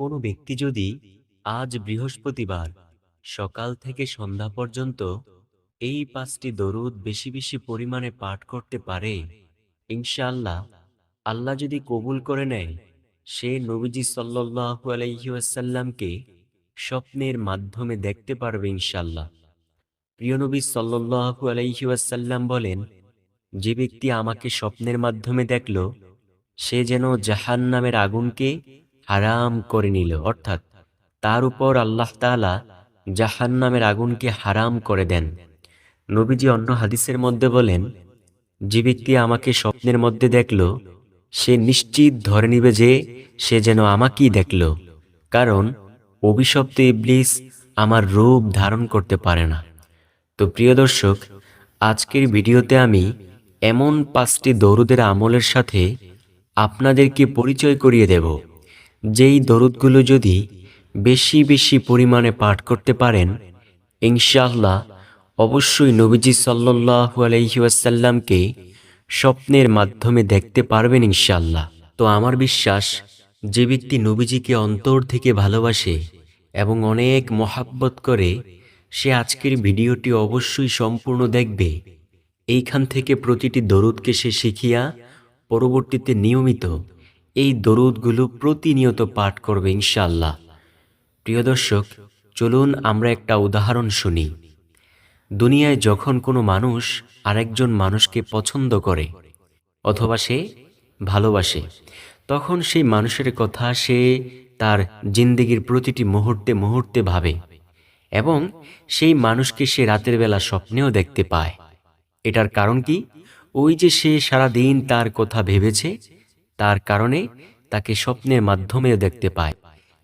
কোনো ব্যক্তি যদি আজ বৃহস্পতিবার সকাল থেকে সন্ধ্যা পর্যন্ত এই পাঁচটি দরুদ বেশি বেশি পরিমাণে পাঠ করতে পারে, ইনশাআল্লাহ আল্লাহ যদি কবুল করে নেয়, সে নবীজি সাল্লাল্লাহু আলাইহি ওয়াসাল্লামকে স্বপ্নের মাধ্যমে দেখতে পারবে ইনশাল্লাহ প্রিয় নবী সাল্লাল্লাহু আলাইহি ওয়াসাল্লাম বলেন, যে ব্যক্তি আমাকে স্বপ্নের মাধ্যমে দেখল, সে যেন জাহান নামের আগুনকে হারাম করে নিল। অর্থাৎ তার উপর আল্লাহ তাআলা জাহান নামের আগুনকে হারাম করে দেন। নবীজি অন্য হাদিসের মধ্যে বলেন, যে ব্যক্তি আমাকে স্বপ্নের মধ্যে দেখল, সে নিশ্চিত ধরে নিবে যে সে যেন আমাকেই দেখল। কারণ অভিশপ্ত ইবলিস আমার রূপ ধারণ করতে পারে না। তো প্রিয় দর্শক, আজকের ভিডিওতে আমি এমন পাঁচটি দরুদের আমলের সাথে আপনাদেরকে পরিচয় করিয়ে দেব। যেই দরুদগুলো যদি বেশি বেশি পরিমাণে পাঠ করতে পারেন, ইনশাআল্লাহ অবশ্যই নবীজি সাল্লাল্লাহু আলাইহি ওয়াসাল্লামকে স্বপ্নের মাধ্যমে দেখতে পারবেন ইনশাআল্লাহ। তো আমার বিশ্বাস, যে ব্যক্তি নবীজিকে অন্তর থেকে ভালোবাসে এবং অনেক মহাব্বত করে, সে আজকের ভিডিওটি অবশ্যই সম্পূর্ণ দেখবে। এইখান থেকে প্রতিটি দরুদকে সে শিখিয়া পরবর্তীতে নিয়মিত এই দরুদগুলো প্রতিনিয়ত পাঠ করবে ইনশাল্লাহ প্রিয় দর্শক, চলুন আমরা একটা উদাহরণ শুনি। দুনিয়ায় যখন কোনো মানুষ আরেকজন মানুষকে পছন্দ করে অথবা সে ভালোবাসে, তখন সেই মানুষের কথা সে তার জিন্দেগির প্রতিটি মুহূর্তে মুহূর্তে ভাবে এবং সেই মানুষকে সে রাতের বেলা স্বপ্নেও দেখতে পায়। এটার কারণ কি? ওই যে সে সারা দিন তার কথা ভেবেছে তার কারণে তাকে স্বপ্নের মাধ্যমেও দেখতে পায়।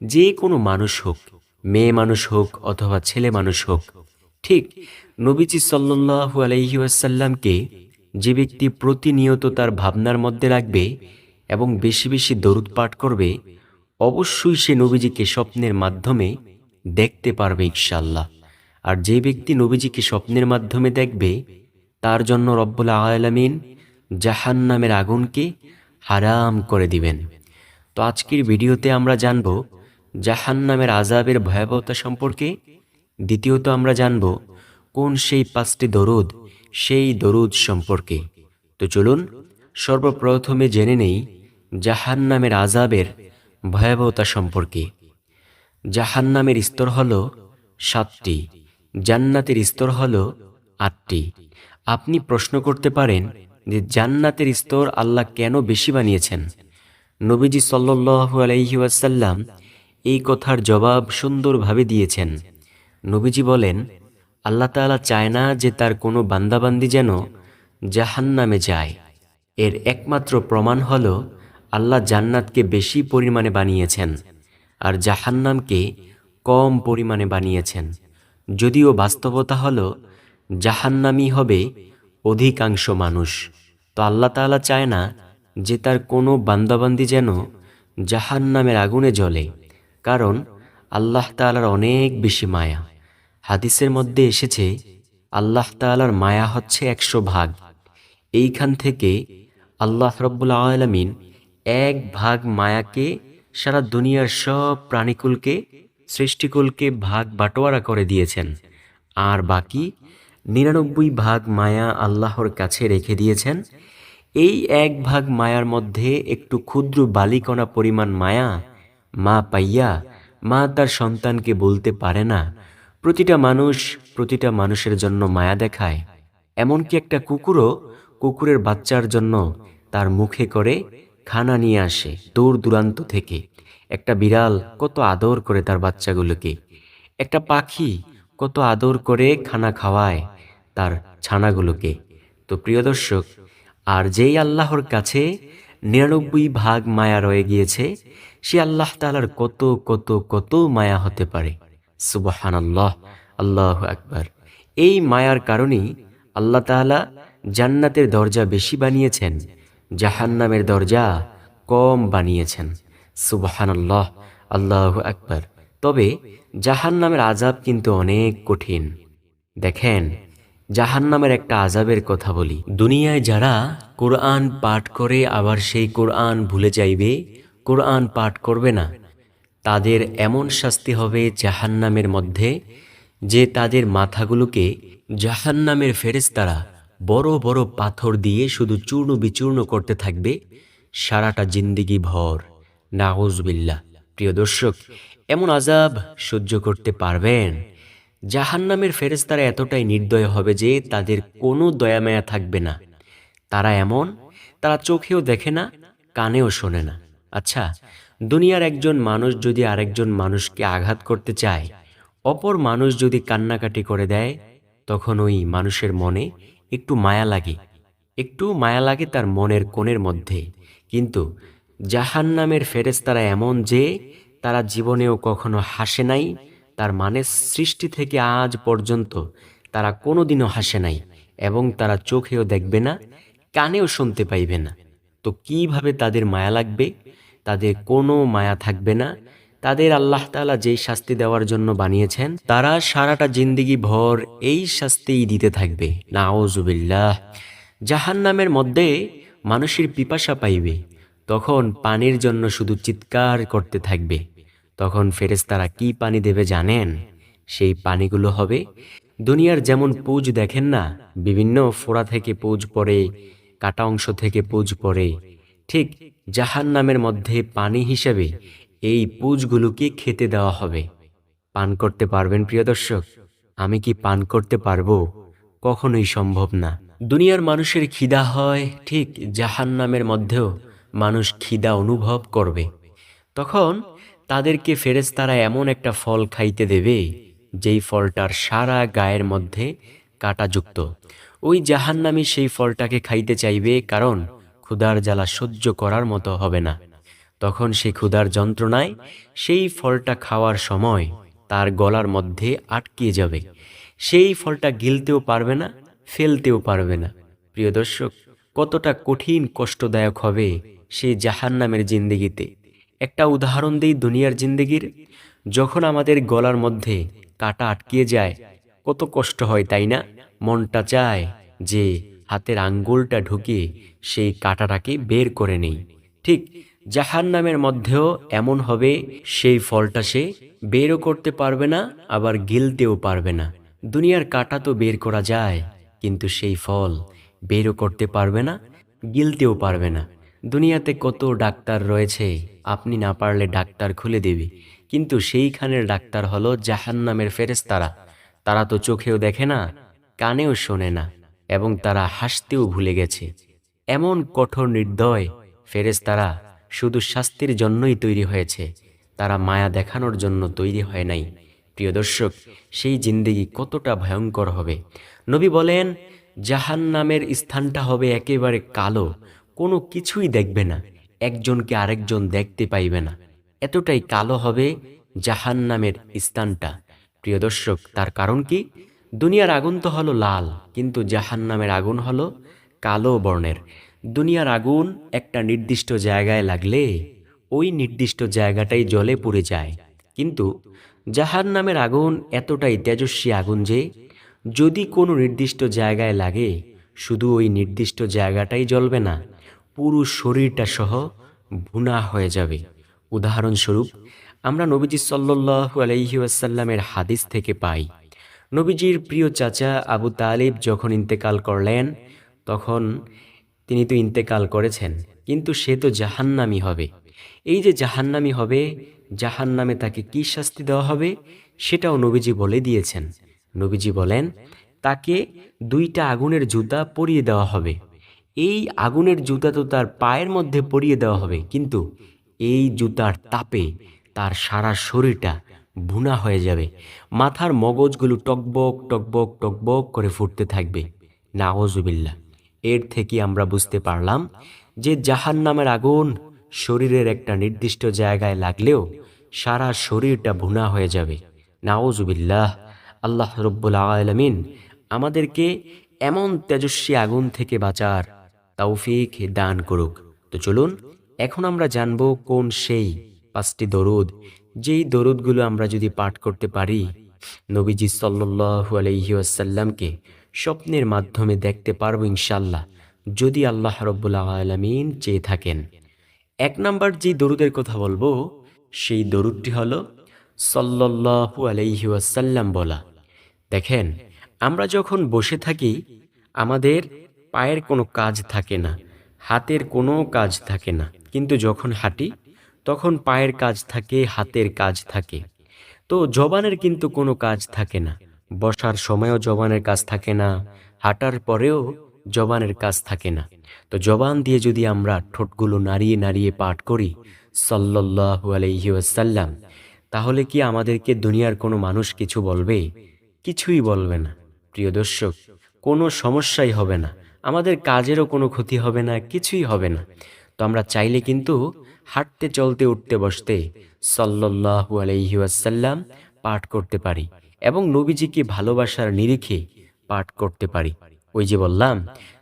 যে কোনো মানুষ হোক, মেয়ে মানুষ হোক অথবা ছেলে মানুষ হোক, ঠিক নবীজি সাল্লু আলহি আসাল্লামকে যে ব্যক্তি প্রতিনিয়ত তার ভাবনার মধ্যে রাখবে এবং বেশি বেশি দরুদ পাঠ করবে, অবশ্যই সে নবীজিকে স্বপ্নের মাধ্যমে দেখতে পারবে ইনশাল্লাহ আর যে ব্যক্তি নবীজিকে স্বপ্নের মাধ্যমে দেখবে, তার জন্য রব্বুল আলমিন জাহান নামের আগুনকে হারাম করে দিবেন। তো আজকের ভিডিওতে আমরা জানব জাহান নামের আজাবের ভয়াবহতা সম্পর্কে। দ্বিতীয়ত আমরা জানব, কোন সেই পাঁচটি দরুদ, সেই দরুদ সম্পর্কে। তো চলুন, সর্বপ্রথমে জেনে নেই জাহান নামের আজাবের ভয়াবহতা সম্পর্কে। জাহান নামের স্তর হল সাতটি, জান্নাতের স্তর হল আটটি। আপনি প্রশ্ন করতে পারেন যে জান্নাতের স্তর আল্লাহ কেন বেশি বানিয়েছেন? নবীজি সাল্লু আলহি ওয়াসাল্লাম এই কথার জবাব সুন্দরভাবে দিয়েছেন। নবীজি বলেন, আল্লাহ তাআলা চায় না যে তার কোনো বান্দাবান্দি যেন জাহান নামে যায়। এর একমাত্র প্রমাণ হল, আল্লাহ জান্নাতকে বেশি পরিমাণে বানিয়েছেন আর জাহান্নামকে কম পরিমাণে বানিয়েছেন। যদিও বাস্তবতা হল, জাহান্নামই হবে অধিকাংশ মানুষ। তো আল্লাহ তাআলা চায় না যে তার কোনো বান্দাবান্দি যেন জাহান নামের আগুনে জ্বলে, কারণ আল্লাহ তাআলার অনেক বেশি মায়া। হাদিসের মধ্যে এসেছে, আল্লাহ তাআলার মায়া হচ্ছে একশো ভাগ। এইখান থেকে আল্লাহ রব্বুল আলমিন এক ভাগ মায়াকে সারা দুনিয়ার সব প্রাণীকুলকে, সৃষ্টিকুলকে ভাগ বাটোয়ারা করে দিয়েছেন। আর বাকি নিরানব্বই ভাগ মায়া আল্লাহর কাছে রেখে দিয়েছেন। এই এক ভাগ মায়ার মধ্যে একটু ক্ষুদ্র বালিকণা পরিমাণ মায়া মা পাইয়া মা তার সন্তানকে বলতে পারে না। প্রতিটা মানুষ প্রতিটা মানুষের জন্য মায়া দেখায়। এমনকি একটা কুকুরও কুকুরের বাচ্চার জন্য তার মুখে করে খানা নিয়ে আসে দূর দূরান্ত থেকে। একটা বিড়াল কত আদর করে তার বাচ্চাগুলোকে। একটা পাখি কত আদর করে খানা খাওয়ায়। তার ছানাগুলোকে। তো প্রিয় দর্শক, আর যেই আল্লাহর কাছে নিরানব্বই ভাগ মায়া রয়ে গিয়েছে, সে আল্লাহ তালার কত কত কত মায়া হতে পারে? সুবাহান আল্লাহ আল্লাহ আকবার। এই মায়ার কারণেই আল্লাহ তাআলা জান্নাতের দরজা বেশি বানিয়েছেন, জাহান্নামের দরজা কম বানিয়েছেন। সুবাহান আল্লাহ আল্লাহ আকবার। তবে জাহান্নামের আজাব কিন্তু অনেক কঠিন। দেখেন জাহান্নামের একটা আজাবের কথা বলি। দুনিয়ায় যারা কোরআন পাঠ করে আবার সেই কোরআন ভুলে যাইবে, কোরআন পাঠ করবে না। তাদের এমন শাস্তি হবে জাহান্নামের মধ্যে যে তাদের মাথাগুলোকে জাহান্নামের ফেরেস্তারা বড় বড় পাথর দিয়ে শুধু চূর্ণ বিচূর্ণ করতে থাকবে, সারাটা জিন্দিগি ভর। নাউজবিল্লা প্রিয় দর্শক, এমন আজাব সহ্য করতে পারবেন জাহান্নামের ফেরেস্তারা এতটাই নির্দয় হবে যে তাদের কোনো দয়ামায়া থাকবে না। তারা এমন, তারা চোখেও দেখে না, কানেও শোনে না। আচ্ছা দুনিয়ার একজন মানুষ যদি আরেকজন মানুষকে আঘাত করতে চায়, অপর মানুষ যদি কান্নাকাটি করে দেয়, তখন ওই মানুষের মনে একটু মায়া লাগে। একটু মায়া লাগে তার মনের কোণের মধ্যে। কিন্তু জাহান্নামের ফেরেস্তারা এমন যে তারা জীবনেও কখনো হাসে নাই তার মানে সৃষ্টি থেকে আজ পর্যন্ত তারা কোনোদিনও হাসে নাই এবং তারা চোখেও দেখবে না, কানেও শুনতে পাইবে না। তো কীভাবে তাদের মায়া লাগবে? তাদের কোনো মায়া থাকবে না। তাদের আল্লাহ তাআলা যেই শাস্তি দেওয়ার জন্য বানিয়েছেন, তারা সারাটা জিন্দিগি ভর এই শাস্তিই দিতে থাকবে। নাওজুবিল্লাহ জাহান্নামের মধ্যে মানুষের পিপাসা পাইবে, তখন পানির জন্য শুধু চিৎকার করতে থাকবে। তখন ফেরেশতারা কি পানি দেবে জানেন? সেই পানিগুলো হবে দুনিয়ার যেমন পুজ দেখেন না, বিভিন্ন ফোড়া থেকে পুজ পড়ে, কাটা অংশ থেকে পুজ পড়ে। ঠিক জাহান নামের মধ্যে পানি হিসেবে এই পুজগুলোকে খেতে দেওয়া হবে। পান করতে পারবেন, প্রিয় দর্শক? আমি কি পান করতে পারব? কখনোই সম্ভব না। দুনিয়ার মানুষের খিদা হয়, ঠিক জাহান নামের মধ্যেও মানুষ খিদা অনুভব করবে। তখন তাদেরকে ফেরেশতারা এমন একটা ফল খাইতে দেবে, যেই ফলটার সারা গায়ের মধ্যে কাঁটাযুক্ত ওই জাহান্নামী সেই ফলটাকে খাইতে চাইবে, কারণ ক্ষুধার জ্বালা সহ্য করার মতো হবে না। তখন সে ক্ষুধার যন্ত্রণায় সেই ফলটা খাওয়ার সময় তার গলার মধ্যে আটকিয়ে যাবে। সেই ফলটা গিলতেও পারবে না, ফেলতেও পারবে না। প্রিয় দর্শক, কতটা কঠিন কষ্টদায়ক হবে সেই জাহান্নামের জিন্দিগিতে। একটা উদাহরণ দিই দুনিয়ার জিন্দিগির। যখন আমাদের গলার মধ্যে কাটা আটকিয়ে যায়, কত কষ্ট হয়, তাই না? মনটা চায় যে হাতের আঙ্গুলটা ঢুকিয়ে সেই কাঁটাটাকে বের করে নেই। ঠিক জাহান নামের মধ্যেও এমন হবে, সেই ফলটা সে বেরও করতে পারবে না, আবার গিলতেও পারবে না। দুনিয়ার কাটা তো বের করা যায়, কিন্তু সেই ফল বেরও করতে পারবে না, গিলতেও পারবে না। দুনিয়াতে কত ডাক্তার রয়েছে, আপনি না পারলে ডাক্তার খুলে দেবে। কিন্তু সেইখানের ডাক্তার হলো জাহান্নামের ফেরেস্তারা তারা তো চোখেও দেখে না, কানেও শোনে না, এবং তারা হাসতেও ভুলে গেছে। এমন কঠোর নির্দয় ফেরেস্তারা শুধু শাস্তির জন্যই তৈরি হয়েছে, তারা মায়া দেখানোর জন্য তৈরি হয় নাই। প্রিয় দর্শক, সেই জিন্দেগি কতটা ভয়ঙ্কর হবে। নবী বলেন জাহান নামের স্থানটা হবে একেবারে কালো কোনো কিছুই দেখবে না। একজনকে আরেকজন দেখতে পাইবে না। এতটাই কালো হবে জাহান নামের স্থানটা। প্রিয় দর্শক, তার কারণ কি? দুনিয়ার আগুন তো হলো লাল, কিন্তু জাহান নামের আগুন হলো কালো বর্ণের। দুনিয়ার আগুন একটা নির্দিষ্ট জায়গায় লাগলে ওই নির্দিষ্ট জায়গাটাই জলে পুড়ে যায়। কিন্তু জাহান নামের আগুন এতটাই তেজস্বী আগুন যে, যদি কোনো নির্দিষ্ট জায়গায় লাগে, শুধু ওই নির্দিষ্ট জায়গাটাই জ্বলবে না। পুরো শরীরটা সহ ভুনা হয়ে যাবে। উদাহরণস্বরূপ, আমরা নবীজি সাল্লু আলহি আসাল্লামের হাদিস থেকে পাই, নবীজির প্রিয় চাচা আবু তালিব যখন ইন্তেকাল করলেন, তখন তিনি তো ইন্তেকাল করেছেন, কিন্তু সে তো জাহান্নামি হবে। এই যে জাহান্নামি হবে, জাহান্নামে তাকে কি শাস্তি দেওয়া হবে, সেটাও নবীজি বলে দিয়েছেন। নবীজি বলেন, তাকে দুইটা আগুনের জুতা পরিয়ে দেওয়া হবে। এই আগুনের জুতা তো তার পায়ের মধ্যে পরিয়ে দেওয়া হবে, কিন্তু এই জুতার তাপে তার সারা শরীরটা ভুনা হয়ে যাবে। মাথার মগজগুলো টকবক টকবক টকবক করে ফুটতে থাকবে। নাওজুবিল্লা এর থেকে আমরা বুঝতে পারলাম যে জাহান নামের আগুন শরীরের একটা নির্দিষ্ট জায়গায় লাগলেও সারা শরীরটা ভুনা হয়ে যাবে। নাওজুবিল্লাহ আল্লাহ রব্বুল আলমিন আমাদেরকে এমন তেজস্বী আগুন থেকে বাঁচার তৌফিক দান করুক। তো চলুন, এখন আমরা জানব কোন সেই পাঁচটি দরুদ। যেই দরুদগুলো আমরা যদি পাঠ করতে পারি, নবীজি সাল্লু আলহি আসাল্লামকে স্বপ্নের মাধ্যমে দেখতে পারব ইনশাল্লাহ যদি আল্লাহ রব্বুল্লা আলমিন চেয়ে থাকেন। এক নাম্বার যে দরুদের কথা বলব, সেই দরুদটি হল সল্লাহু আলাইহি ওয়াসাল্লাম বলা। দেখেন, আমরা যখন বসে থাকি, আমাদের পায়ের কোনো কাজ থাকে না, হাতের কোনো কাজ থাকে না। কিন্তু যখন হাঁটি, তখন পায়ের কাজ থাকে, হাতের কাজ থাকে। তো জবানের কিন্তু কোনো কাজ থাকে না। বসার সময়ও জবানের কাজ থাকে না, হাঁটার পরেও জবানের কাজ থাকে না। তো জবান দিয়ে যদি আমরা ঠোঁটগুলো নাড়িয়ে নাড়িয়ে পাঠ করি সাল্লাহু আলহি আসাল্লাম তাহলে কি আমাদেরকে দুনিয়ার কোনো মানুষ কিছু বলবে? কিছুই বলবে না। প্রিয় দর্শক, কোনো সমস্যাই হবে না। আমাদের কাজেরও কোনো ক্ষতি হবে না, কিছুই হবে না। তো আমরা চাইলে কিন্তু হাঁটতে, চলতে, উঠতে, বসতে সাল্লাহু আলহি আসাল্লাম পাঠ করতে পারি এবং নবীজিকে ভালোবাসার নিরিখে পাঠ করতে পারি। ওই যে বললাম,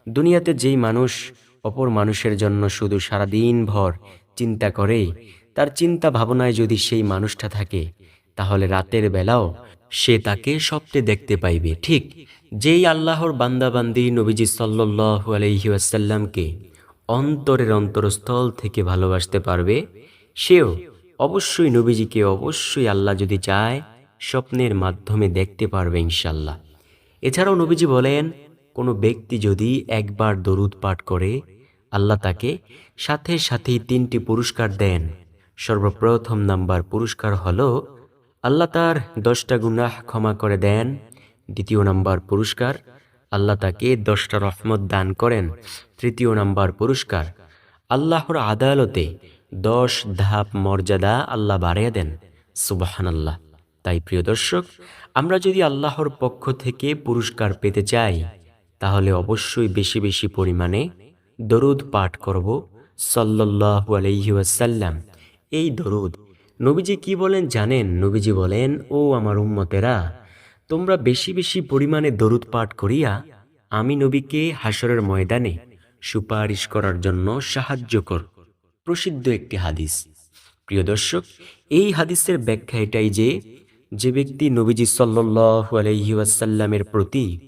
দুনিয়াতে যেই মানুষ অপর মানুষের জন্য শুধু সারাদিন ভর চিন্তা করে, তার চিন্তা ভাবনায় যদি সেই মানুষটা থাকে, তাহলে রাতের বেলাও সে তাকে স্বপ্নে দেখতে পাইবে। ঠিক যেই আল্লাহর বান্দাবান্দি নবীজি সাল্লু আলহি আসাল্লামকে অন্তরের অন্তরস্থল থেকে ভালোবাসতে পারবে, সেও অবশ্যই নবীজিকে অবশ্যই আল্লাহ যদি চায়, স্বপ্নের মাধ্যমে দেখতে পারবে ইনশাল্লাহ এছাড়াও নবীজি বলেন, কোনো ব্যক্তি যদি একবার দরুদ পাঠ করে, আল্লাহ তাকে সাথে সাথেই তিনটি পুরস্কার দেন। সর্বপ্রথম নাম্বার পুরস্কার হলো আল্লাহ তার দশটা গুনাহ ক্ষমা করে দেন। দ্বিতীয় নাম্বার পুরস্কার, আল্লাহ তাকে দশটা রহমত দান করেন। তৃতীয় নাম্বার পুরস্কার, আল্লাহর আদালতে দশ ধাপ মর্যাদা আল্লাহ বাড়িয়ে দেন। সুবাহান আল্লাহ তাই প্রিয় দর্শক, আমরা যদি আল্লাহর পক্ষ থেকে পুরস্কার পেতে চাই, তাহলে অবশ্যই বেশি বেশি পরিমাণে দরুদ পাঠ করব। সাল্লাহু আলহি ওয়াসাল্লাম। এই দরুদ নবীজি কি বলেন জানেন? নবীজি বলেন, ও আমার উম্মতেরা, তোমরা বেশি বেশি পরিমাণে দরুদ পাঠ করিয়া আমি নবীকে হাসরের ময়দানে সুপারিশ করার জন্য সাহায্য কর। প্রসিদ্ধ একটি হাদিস। প্রিয় দর্শক, এই হাদিসের ব্যাখ্যা এটাই যে যে ব্যক্তি নবীজি সাল্লাহ প্রতি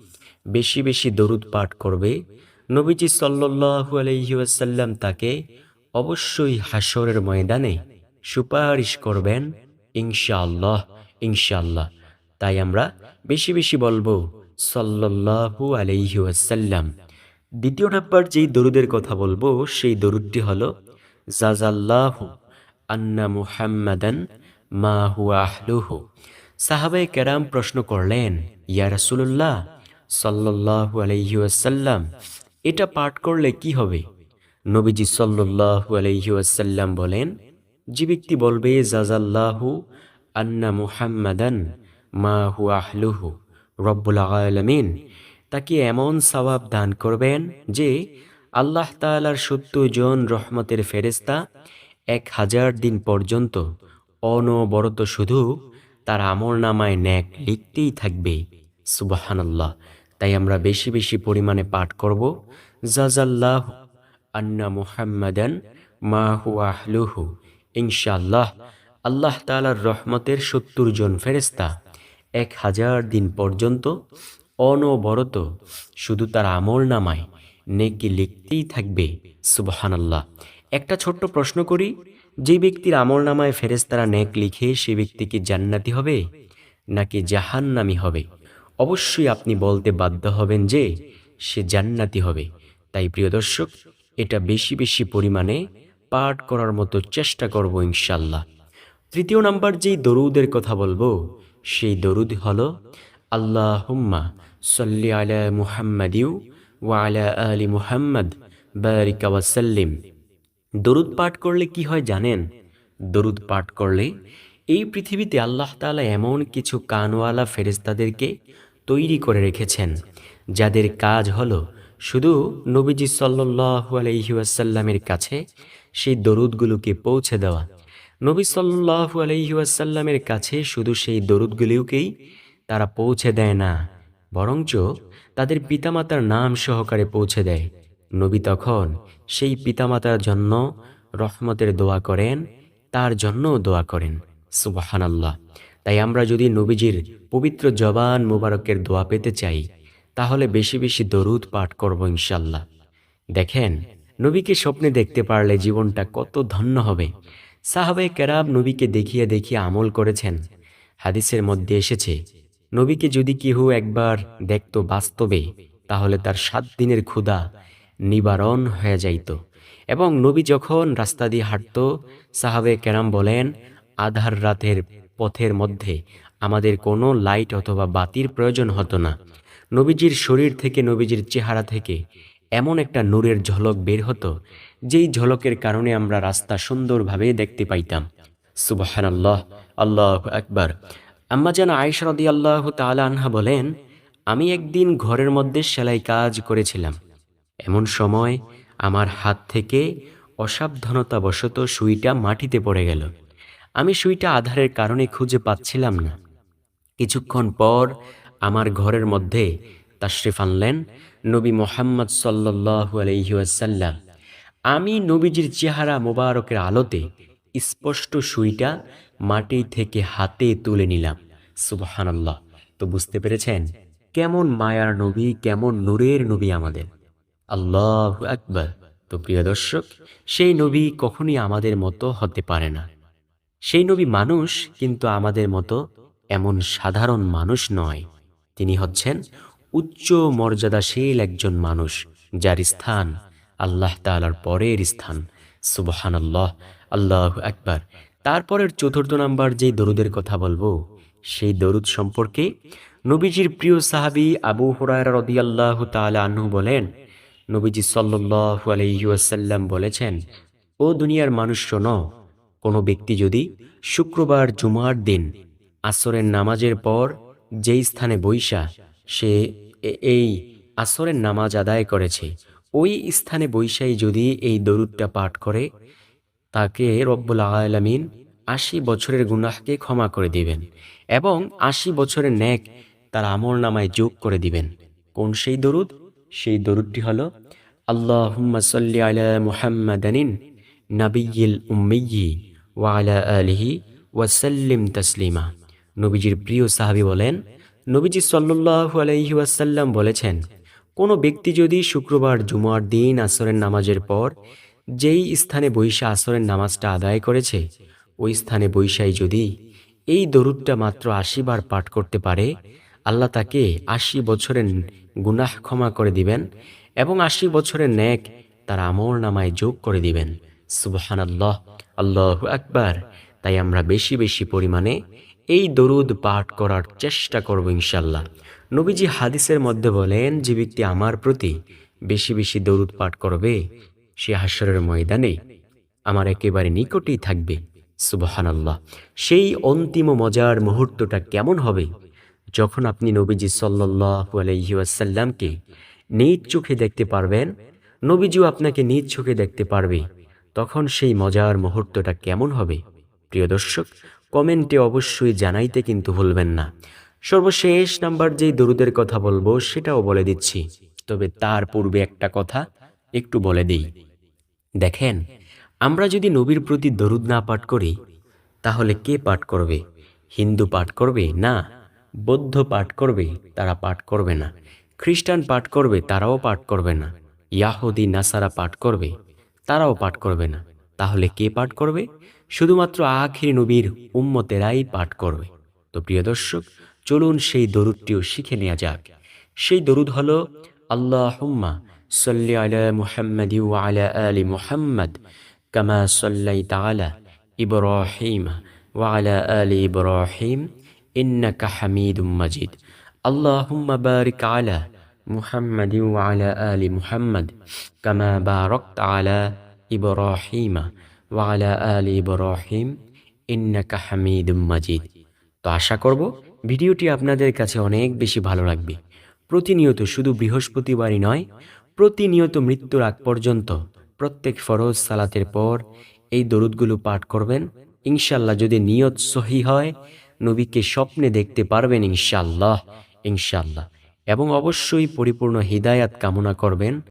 বেশি বেশি দরুদ পাঠ করবে, নবীজি সাল্লাহ আলহিউসাল্লাম তাকে অবশ্যই হাসরের ময়দানে সুপারিশ করবেন, ইনশাআল্লাহ ইনশাআল্লাহ। তাই আমরা বেশি বেশি বলব সাল্লাহু আলাইহি ওয়াসাল্লাম। দ্বিতীয় নাম্বার যেই দরুদের কথা বলব, সেই দরুদটি হলো জাজাল্লাহু আন্না মুহাম্মাদান মা হুয়া আহলুহু। সাহাবায়ে কেরাম প্রশ্ন করলেন, ইয়া রাসূলুল্লাহ, সাল্লাল্লাহু আলাইহি ওয়াসাল্লাম, এটা পাঠ করলে কি হবে? নবীজি সাল্লাল্লাহু আলাইহি ওয়াসাল্লাম বলেন যে ব্যক্তি বলবে, জাজাল্লাহু আন্না মুহাম্মাদান মা হু আহলুহু রব্বুল আলমিন, তাকে এমন সওয়াব দান করবেন যে আল্লাহ তালার সত্তর জন রহমতের ফেরেস্তা এক হাজার দিন পর্যন্ত অনবরত শুধু তার আমর নামায় ন্যাক লিখতেই থাকবে। সুবাহানাল্লাহ। তাই আমরা বেশি বেশি পরিমাণে পাঠ করব, জাজাল্লাহ আন্না মুহাম্মাদান মা হু আহলুহু ইনশাআল্লাহ, আল্লাহ তালার রহমতের সত্তর জন ফেরেস্তা এক হাজার দিন পর্যন্ত অনবরত শুধু তার আমল নামায় নেকি লিখতেই থাকবে, সুবাহানাল্লাহ। একটা ছোট্ট প্রশ্ন করি, যে ব্যক্তির আমল নামায় ফেরেস্তারা নেক লিখে সে ব্যক্তি কি জান্নাতি হবে নাকি জাহান্নামি হবে? অবশ্যই আপনি বলতে বাধ্য হবেন যে সে জান্নাতি হবে। তাই প্রিয় দর্শক, এটা বেশি বেশি পরিমাণে পাঠ করার মতো চেষ্টা করব ইনশাল্লাহ। তৃতীয় নাম্বার যেই দরুদের কথা বলব, সেই দরুদ হল আল্লাহ হুম্মা সল্লি আলা মুহাম্মাদিউ ওয়া আলা আলি মুহাম্মদ, বারিকা ওয়াসাল্লিম দরুদ পাঠ করলে কি হয় জানেন? দরুদ পাঠ করলে এই পৃথিবীতে আল্লাহ তাআলা এমন কিছু কানওয়ালা ফেরেস্তাদেরকে তৈরি করে রেখেছেন, যাদের কাজ হলো শুধু নবীজি সাল্লাহ আলহিউসাল্লামের কাছে সেই দরুদগুলোকে পৌঁছে দেওয়া। নবী সাল্লাহু আলহিউসাল্লামের কাছে শুধু সেই দরুদগুলিওকেই তারা পৌঁছে দেয় না, বরঞ্চ তাদের পিতামাতার নাম সহকারে পৌঁছে দেয়। নবী তখন সেই পিতামাতার জন্য রহমতের দোয়া করেন, তার জন্যও দোয়া করেন। সুবাহানাল্লাহ। তাই আমরা যদি নবীজির পবিত্র জবান মুবারকের দোয়া পেতে চাই, তাহলে বেশি বেশি দরুদ পাঠ করব ইনশাল্লাহ। দেখেন নবীকে স্বপ্নে দেখতে পারলে জীবনটা কত ধন্য হবে। সাহাবে কেরাব নবীকে দেখিয়ে দেখিয়ে আমল করেছেন। হাদিসের মধ্যে এসেছে, নবীকে যদি কেহ একবার দেখত বাস্তবে, তাহলে তার সাত দিনের ক্ষুধা নিবারণ হয়ে যাইত। এবং নবী যখন রাস্তা দিয়ে হাঁটত সাহাবে কেরাম বলেন, আধার রাতের পথের মধ্যে আমাদের কোনো লাইট অথবা বাতির প্রয়োজন হতো না। নবীজির শরীর থেকে, নবীজির চেহারা থেকে এমন একটা নূরের ঝলক বের হতো, যেই ঝলকের কারণে আমরা রাস্তা সুন্দরভাবে দেখতে পাইতাম। সুবাহান আল্লাহ আল্লাহ আকবার। আম্মা যেন আয়সরদি আল্লাহ তালা আনহা বলেন, আমি একদিন ঘরের মধ্যে সেলাই কাজ করেছিলাম। এমন সময় আমার হাত থেকে অসাবধানতাবশত সুইটা মাটিতে পড়ে গেল। আমি সুইটা আধারের কারণে খুঁজে পাচ্ছিলাম না। কিছুক্ষণ পর আমার ঘরের মধ্যে তাশরিফ আনলেন নবী মোহাম্মদ সাল্লাহ আলহিউসাল্লাম আমি নবীজির চেহারা মোবারকের আলোতে স্পষ্ট সুইটা মাটি থেকে হাতে তুলে নিলাম। সুবহানাল্লাহ। তো বুঝতে পেরেছেন? কেমন মায়ার নবী, কেমন নূরের নবী আমাদের। আল্লাহ আকবর। তো প্রিয় দর্শক, সেই নবী কখনই আমাদের মতো হতে পারে না। সেই নবী মানুষ, কিন্তু আমাদের মতো এমন সাধারণ মানুষ নয়। তিনি হচ্ছেন উচ্চ মর্যাদাশীল একজন মানুষ, যার স্থান আল্লাহ তালার পরের স্থান। সুবহান আল্লাহ আল্লাহ একবার তারপরের চতুর্থ নাম্বার যেই দরুদের কথা বলব, সেই দরুদ সম্পর্কে নবীজির প্রিয় সাহাবি আবু হুরায়রা রদিয়াল্লাহু তাআলা আনহু বলেন, নবীজি সাল্লাল্লাহু আলাইহি ওয়াসাল্লাম বলেছেন, ও দুনিয়ার মানুষ শোনো, কোনো ব্যক্তি যদি শুক্রবার জুমার দিন আসরের নামাজের পর যেই স্থানে বৈশা, সে এই আসরের নামাজ আদায় করেছে। ওই স্থানে বৈশাই যদি এই দরুদটা পাঠ করে, তাকে রব্বুল আলামিন আশি বছরের গুনাহকে ক্ষমা করে দিবেন এবং আশি বছরের ন্যাক তার আমল নামায় যোগ করে দিবেন। কোন সেই দরুদ? সেই দরুদটি হল, আল্লাহুম্মা সাল্লি আলা মুহাম্মাদানিন নাবিয়িল উম্মিয়্যি ওয়া আলা আলিহি ওয়াসাল্লিম তাসলিমা। নবীজির প্রিয় সাহাবী বলেন নবীজি সাল্লাল্লাহু আলাইহি ওয়াসাল্লাম বলেছেন, কোনো ব্যক্তি যদি শুক্রবার জুমার দিন আসরের নামাজের পর যেই স্থানে বৈশা আসরের নামাজটা আদায় করেছে, ওই স্থানে বৈশাই যদি এই দরুদটা মাত্র আশি বার পাঠ করতে পারে, আল্লাহ তাকে আশি বছরের গুনাহ ক্ষমা করে দিবেন এবং আশি বছরের ন্যাক তার আমর নামায় যোগ করে দিবেন। সুবহান আল্লাহ আল্লাহ আকবার। তাই আমরা বেশি বেশি পরিমাণে এই দরুদ পাঠ করার চেষ্টা করব ইনশাল্লাহ। নবীজি হাদিসের মধ্যে বলেন, যে ব্যক্তি আমার প্রতি বেশি বেশি দরুদ পাঠ করবে, সে হাসরের ময়দানে আমার একেবারে নিকটেই থাকবে। সুবহান আল্লাহ সেই অন্তিম মজার মুহূর্তটা কেমন হবে? যখন আপনি নবীজি সাল্লাল্লাহু আলাইহি ওয়াসাল্লামকে নিজ চোখে দেখতে পারবেন, নবীজিও আপনাকে নিজ চোখে দেখতে পারবে, তখন সেই মজার মুহূর্তটা কেমন হবে? প্রিয় দর্শক কমেন্টে অবশ্যই জানাইতে কিন্তু ভুলবেন না। সর্বশেষ নাম্বার যেই দরুদের কথা বলব, সেটাও বলে দিচ্ছি। তবে তার পূর্বে একটা কথা একটু বলে দেই। দেখেন, আমরা যদি নবীর প্রতি দরুদ না পাঠ করি, তাহলে কে পাঠ করবে? হিন্দু পাঠ করবে? না। বৌদ্ধ পাঠ করবে? তারা পাঠ করবে না। খ্রিস্টান পাঠ করবে? তারাও পাঠ করবে না। ইয়াহুদি, নাসারা পাঠ করবে? তারাও পাঠ করবে না। তাহলে কে পাঠ করবে? শুধুমাত্র আখির নবীর উম্মতেরাই পাঠ করবে। তো প্রিয় দর্শক, চলুন সেই দরুদটিও শিখে নেওয়া যাক। সেই দরুদ হলো আল্লাহ হুম্মা সাল্লি আলা মুহাম্মদ আলা আলি মুহাম্মদ কামা সাল্লাই তালা ইব্রাহিম ওয়ালা আলি ইব্রাহিম ইন্নাকা হামিদুম মাজিদ। আল্লাহুম্মা বারিক আলা মুহাম্মদ ওয়ালা আলি মুহাম্মদ কামা বারাকত আলা ইব্রাহিম ওয়ালা আলি ইন্নাকা হামিদুম মাজিদ। তো আশা করব ভিডিওটি আপনাদের কাছে অনেক বেশি ভালো লাগবে। প্রতিনিয়ত শুধু বৃহস্পতিবারই নয়, প্রতিনিয়ত মৃত্যুর আগ পর্যন্ত প্রত্যেক ফরজ সালাতের পর এই দরুদগুলো পাঠ করবেন। ইনশাল্লাহ যদি নিয়ত সহি হয়, নবীকে স্বপ্নে দেখতে পারবেন ইনশাল্লাহ ইনশাল্লাহ এবং অবশ্যই পরিপূর্ণ হিদায়াত কামনা করবেন।